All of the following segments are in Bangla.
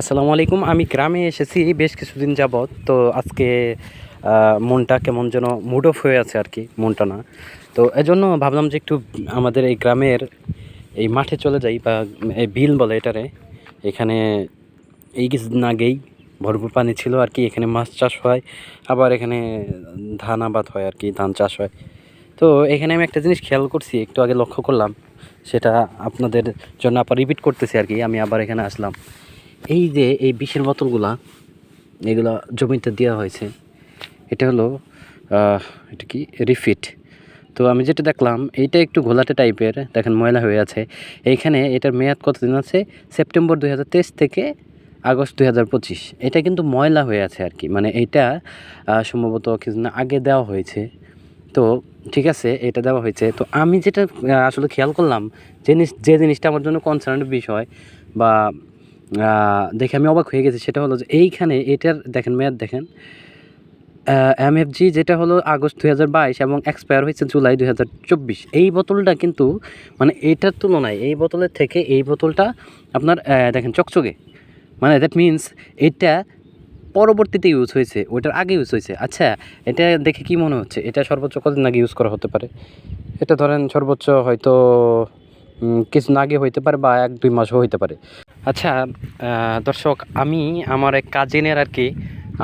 আসসালামু আলাইকুম। আমি গ্রামে এসেছি বেশ কিছুদিন যাবৎ। তো আজকে মনটা কেমন যেন মুড অফ হয়ে আছে আর কি মনটা না। তো এজন্য ভাবলাম যে একটু আমাদের এই গ্রামের এই মাঠে চলে যাই বা এই বিল বলে এটারে। এখানে এই কিছুদিন আগেই ভরপুর পানি ছিল আর কি এখানে মাছ চাষ হয়, আবার এখানে ধান আবাদ হয় আর কি ধান চাষ হয়। তো এখানে আমি একটা জিনিস খেয়াল করছি, একটু আগে লক্ষ্য করলাম, সেটা আপনাদের জন্য আবার রিপিট করতেছি আর কি আমি আবার এখানে আসলাম। এই যে এই বিষের বোতলগুলা এগুলো জমিতে দেওয়া হয়েছে এটা হলো এটা কি? রিফিট। তো আমি যেটা দেখলাম এইটা একটু ঘোলাটে টাইপের দেখেন ময়লা হয়ে আছে। এইখানে এটার মেয়াদ কতদিন আছে? সেপ্টেম্বর দু হাজার তেইশ থেকে আগস্ট দু হাজার পঁচিশ। এটা কিন্তু ময়লা হয়ে আছে আর কি। মানে আহ, সম্ভবত কিছুদিন আগে দেওয়া হয়েছে। তো ঠিক আছে এটা দেওয়া হয়েছে। তো আমি যেটা আসলে খেয়াল করলাম জিনিস যে জিনিসটা আমার জন্য কনসার্ন বিষয় বা দেখে আমি অবাক হয়ে গেছি। সেটা হলো যে এইখানে এটার, দেখেন মেয়াদ দেখেন এম এফ জি যেটা হলো আগস্ট দুই হাজার বাইশ এবং এক্সপায়ার হয়েছে জুলাই দুই হাজার চব্বিশ। এই বোতলটা কিন্তু মানে এইটার তুলনায় এই বোতলের থেকে এই বোতলটা আপনার দেখেন চকচকে। মানে দ্যাট মিন্স এটা পরবর্তীতে ইউজ হয়েছে ওইটার আগে ইউজ হয়েছে। আচ্ছা এটা দেখে কি মনে হচ্ছে? এটা সর্বোচ্চ কদিন আগে ইউজ করা হতে পারে? এটা ধরেন সর্বোচ্চ হয়তো কিছু আগে হইতে পারে বা এক দুই মাসও হইতে পারে। আচ্ছা দর্শক, আমি আমার এক কাজিনের আর কি,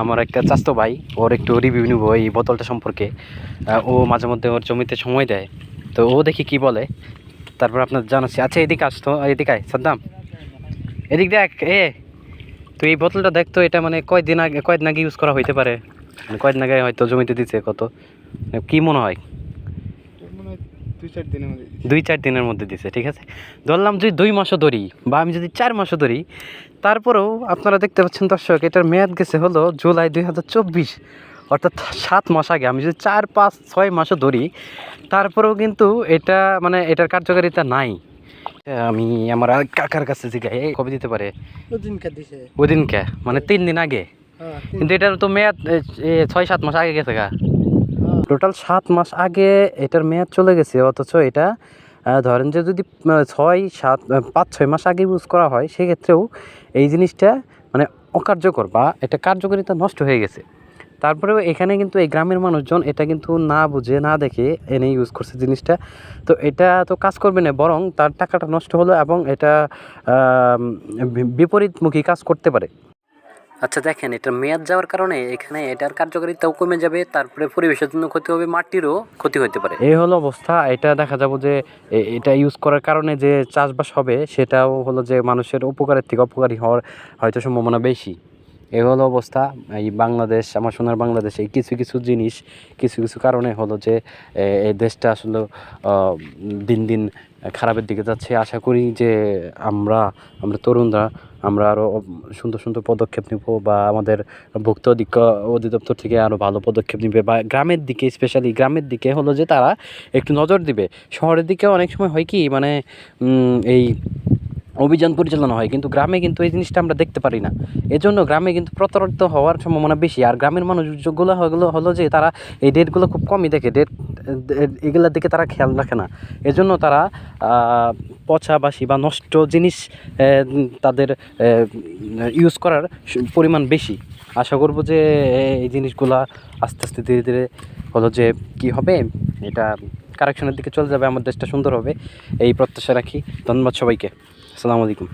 আমার একটা চাস্তো ভাই, ওর একটু রিভিউ নিব এই বোতলটা সম্পর্কে। ও মাঝে মধ্যে ওর জমিতে সময় দেয়। তো ও দেখি কি বলে, তারপর আপনার জানাচ্ছি। আচ্ছা এদিকে আসতো এদিকে আয়, সাদ্দাম। এদিক দেখ, এ তো এই বোতলটা দেখতো এটা মানে কয়দিন আগে কয়দিন আগে ইউজ করা হইতে পারে? মানে কয়দিন আগে হয়তো জমিতে দিচ্ছে কত? কি মনে হয়? দুই চার দিনের মধ্যে দিছে ঠিক আছে? ধরলাম যদি দুই মাসও ধরি বা আমি যদি চার মাসও ধরি তারপরেও আপনারা দেখতে পাচ্ছেন দর্শক এটার মেয়াদ গেছে হলো জুলাই দুই হাজার চব্বিশ অর্থাৎ সাত মাস আগে। আমি যদি চার পাঁচ ছয় মাসও ধরি তারপরেও কিন্তু এটা মানে এটার কার্যকারিতা নাই। আমি আমার কাকার কাছে এই কবে দিতে পারে? ওদিনকে মানে তিন দিন আগে। হ্যাঁ কিন্তু এটার তো মেয়াদ ছয় সাত মাস আগে গেছে গা। টোটাল সাত মাস আগে এটার মেয়াদ চলে গেছে, অথচ এটা ধরেন যে যদি ছয়, সাত পাঁচ, ছয় মাস আগে ইউজ করা হয়, সেক্ষেত্রেও এই জিনিসটা মানে অকার্যকর বা এটা কার্যকারিতা নষ্ট হয়ে গেছে। তারপরেও এখানে কিন্তু এই গ্রামের মানুষজন এটা কিন্তু না বুঝে, না দেখে এনে ইউজ করছে জিনিসটা। তো এটা তো কাজ করবে না, বরং তার টাকাটা নষ্ট হলো এবং এটা বিপরীতমুখী কাজ করতে পারে। আচ্ছা দেখেন এটা মেয়াদ যাওয়ার কারণে এখানে এটার কার্যকারিতাও কমে যাবে, তারপরে পরিবেশের জন্য ক্ষতি হবে, মাটিরও ক্ষতি হতে পারে। এই হলো অবস্থা। এটা দেখা যাব যে এটা ইউজ করার কারণে যে চাষবাস হবে, সেটাও হলো যে মানুষের উপকারের থেকে অপকারী হওয়ার হয়তো সম্ভাবনা বেশি। এই হলো অবস্থা। এই বাংলাদেশ, আমার সোনার বাংলাদেশ এই কিছু কিছু জিনিস, কিছু কিছু কারণে হলো যে এই দেশটা আসলে দিন দিন খারাপের দিকে যাচ্ছে। আশা করি যে আমরা আমরা তরুণরা, আমরা আরও সুন্দর সুন্দর পদক্ষেপ নিব বা আমাদের ভুক্ত অধিক- অধিদপ্তর থেকে আরও ভালো পদক্ষেপ নিবে বা গ্রামের দিকে স্পেশালি গ্রামের দিকে হলো যে তারা একটু নজর দিবে। শহরের দিকে অনেক সময় হয় কি মানে এই অভিযান পরিচালনা হয়, কিন্তু গ্রামে কিন্তু এই জিনিসটা আমরা দেখতে পারি না। এজন্য গ্রামে কিন্তু প্রতারিত হওয়ার সম্ভাবনা বেশি। আর গ্রামের মানুষগুলো হলো হলো যে তারা এই ডেটগুলো খুব কমই দেখে। ডেট এগুলোর দিকে তারা খেয়াল রাখে না। এজন্য তারা পচাবাসি বা নষ্ট জিনিস তাদের ইউজ করার পরিমাণ বেশি। আশা করব যে এই জিনিসগুলা আস্তে আস্তে ধীরে ধীরে হলো যে কি হবে, এটা কারেকশনের দিকে চলে যাবে, আমার দেশটা সুন্দর হবে। এই প্রত্যাশা রাখি। ধন্যবাদ সবাইকে। আসসালামু আলাইকুম।